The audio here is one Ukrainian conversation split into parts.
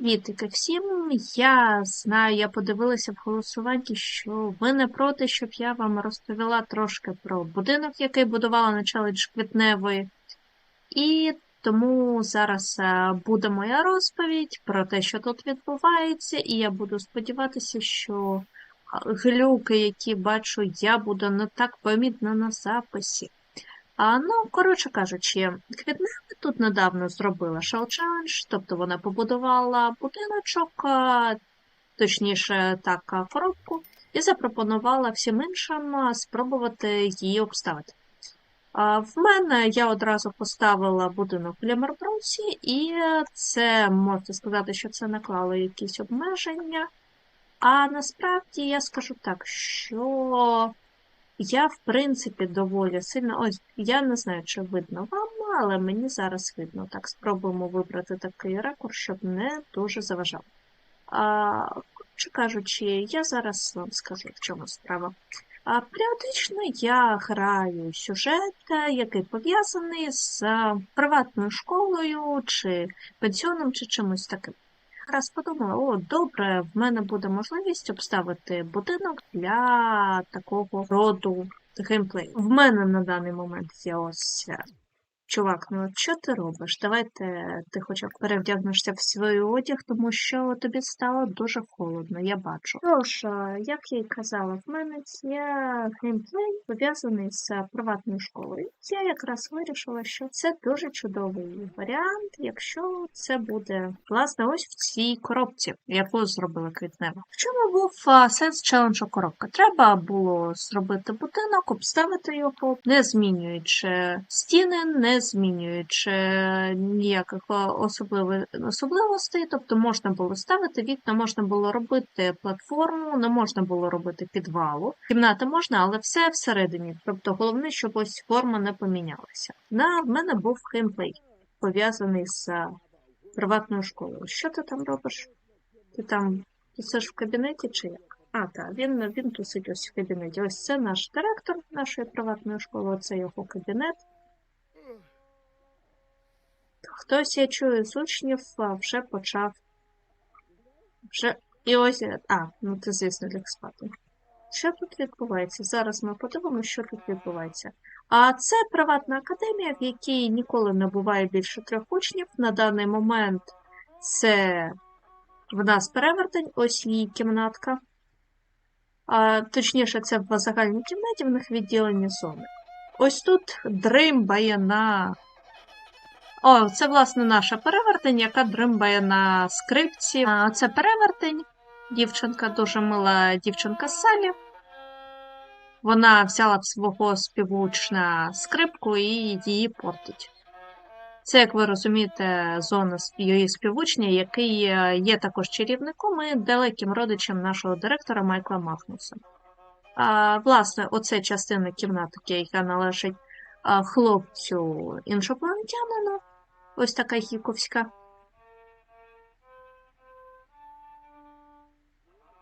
Привітики всім. Я знаю, я подивилася в голосуванні, що ви не проти, щоб я вам розповіла трошки про будинок, який будувала на челендж Квітневої. І тому зараз е, буде моя розповідь про те, що тут відбувається, і я буду сподіватися, що глюки, які бачу, я буду не так помітна на записі. А, ну, коротше кажучи, Квітнева тут недавно зробила шоу челендж, тобто вона побудувала будиночок, точніше, так, коробку, і запропонувала всім іншим спробувати її обставити. В мене я одразу поставила будинок в Лімербрусі, і це можна сказати, що це наклало якісь обмеження. А насправді я скажу так, що я, в принципі, доволі сильно. Ось, я не знаю, чи видно вам, але мені зараз видно. Так, спробуємо вибрати такий ракурс, щоб не дуже заважав. А, Коротше кажучи, я зараз вам скажу, в чому справа. А, Періодично я граю сюжет, який пов'язаний з приватною школою, чи пенсіоном, чи чимось таким якраз подумала, о, добре, в мене буде можливість обставити будинок для такого роду геймплею. В мене на даний момент є ось Чувак, ну що ти робиш? Давайте ти хоча б перевдягнешся в свій одяг, тому що тобі стало дуже холодно, я бачу. Тож, як я й казала, в мене є геймплей пов'язаний з приватною школою. Я якраз вирішила, що це дуже чудовий варіант, якщо це буде власне ось в цій коробці, яку зробила квітнева. В чому був сенс челенджу коробка? Треба було зробити будинок, обставити його, не змінюючи стіни, не змінюючи ніяких особливостей, тобто можна було ставити вікна, можна було робити платформу, не можна було робити підвалу. Кімнати можна, але все всередині. Тобто головне, щоб ось форма не помінялася. На в мене був геймплей, пов'язаний з приватною школою. Що ти там робиш? Ти там тусиш в кабінеті чи як? А, так, він він тусить ось в кабінеті. Ось це наш директор нашої приватної школи, це його кабінет. Хтось, я чую, з учнів вже почав. Вже... І ось. А, ну це, звісно, ліг спати. Що тут відбувається? Зараз ми подивимося, що тут відбувається. А це приватна академія, в якій ніколи не буває більше трьох учнів. На даний момент це в нас перевертень, ось її кімнатка. А, Точніше, це в загальній кімнаті, в них відділені зони. Ось тут дримбає на о, це, власне, наша перевертень, яка дримбає на скрипці. А Це перевертень. Дівчинка дуже мила дівчинка Салі. Вона взяла б свого співучна скрипку і її портить. Це, як ви розумієте, зона її співучня, який є також чарівником і далеким родичем нашого директора Майкла Махнуса. А, Власне, оце частина кімнатки, яка належить хлопцю іншопланетянину. Ось така гіковська.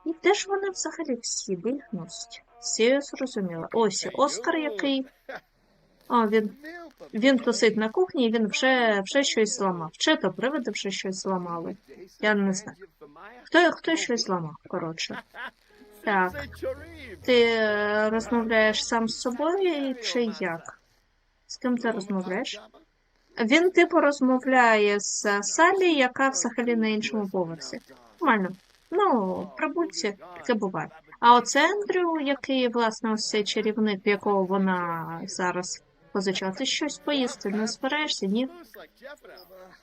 І де ж вони взагалі всі бігнуть? Всі зрозуміло. Ось Оскар який. О, він він тусить на кухні і він вже вже щось зламав. Чи то привиди вже щось зламали. Я не знаю. Хто хто щось зламав, коротше. Так. Ти розмовляєш сам з собою чи як? З ким ти розмовляєш? Він, типу, розмовляє з Салі, яка взагалі на іншому поверсі. Нормально. Ну, прибульці, таке буває. А оце Ендрю, який, власне, ось цей чарівник, якого вона зараз позичала, ти щось поїсти не збираєшся, ні?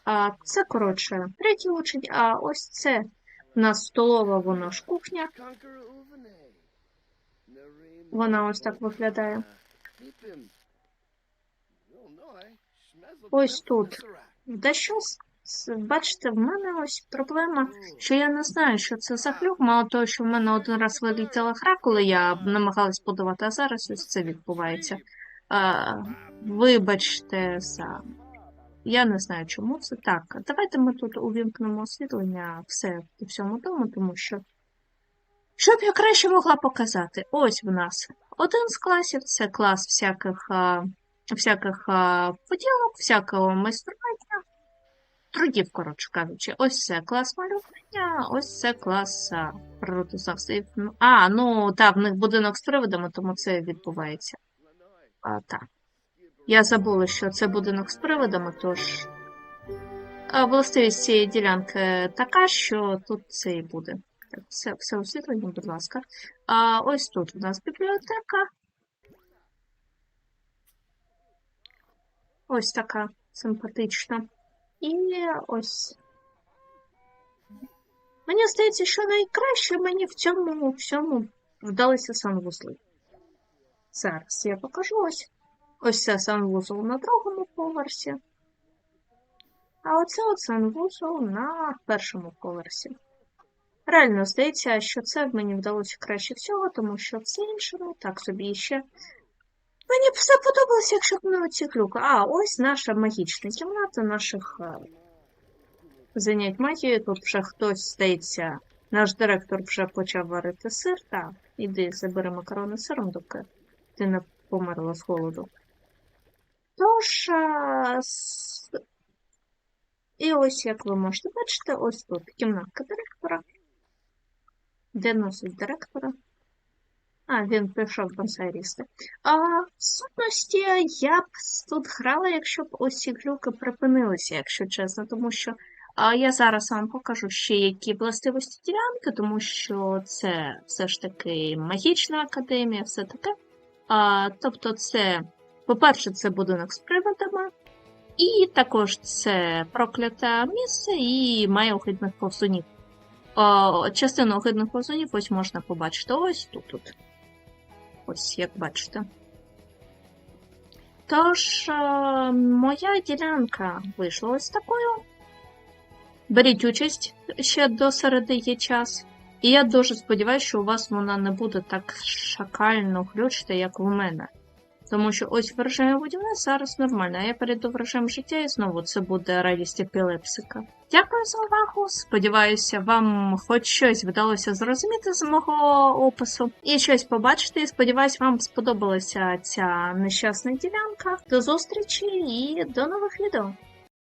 А це, коротше, третій учень, а ось це у нас столова, вона ж кухня. Вона ось так виглядає. Ось тут. Да що Бачите, в мене ось проблема, що я не знаю, що це за глюк. Мало того, що в мене один раз вилітіла гра, коли я намагалась подавати, а зараз ось це відбувається. А, Вибачте, за. Я не знаю, чому це так. Давайте ми тут увімкнемо освітлення все по всьому дому, тому що. Щоб я краще могла показати, ось в нас один з класів це клас всяких. А всяких поділок, всякого майстрування. трудів, коротше кажучи. Ось це клас малювання, ось це клас а, природознавців. А, ну так, в них будинок з привидами, тому це відбувається. А, так. Я забула, що це будинок з привидами, тож. А, властивість цієї ділянки така, що тут це і буде. Так, все, все освітлення, будь ласка. А ось тут у нас бібліотека. Ось така симпатична. І ось. Мені здається, що найкраще мені в цьому всьому вдалися санвузли. Зараз я покажу ось. Ось це санвузол на другому поверсі. А оце от санвузол на першому поверсі. Реально здається, що це мені вдалося краще всього, тому що все інше, так собі ще. Мені б все подобалося, якщо б не оці клюки. А, ось наша магічна кімната наших е, занять магією. Тут вже хтось здається, наш директор вже почав варити сир. Так, іди забери макарони сиром, доки ти не померла з голоду. Тож, е, с- і ось, як ви можете бачити, ось тут кімнатка директора. Де носить директора? Він пішов бонсайрісти. А в сутності я б тут грала, якщо б ось ці глюки припинилися, якщо чесно, тому що а, я зараз вам покажу ще які властивості ділянки, тому що це все ж таки магічна академія, все таке. А, тобто, це, по-перше, це будинок з приводами, і також це прокляте місце і має огидних повзунів. Частину огидних повзунів ось можна побачити ось тут. тут. Ось, як бачите. Тож, е, моя ділянка вийшла ось такою. Беріть участь ще до середи є час. І я дуже сподіваюся, що у вас вона не буде так шакально глючити, як у мене. Тому що ось в будівництво зараз нормально, а я перейду в режим життя і знову це буде радість епілепсика. Дякую за увагу. Сподіваюся, вам хоч щось вдалося зрозуміти з мого опису і щось побачити. І сподіваюся, вам сподобалася ця нещасна ділянка. До зустрічі і до нових відео.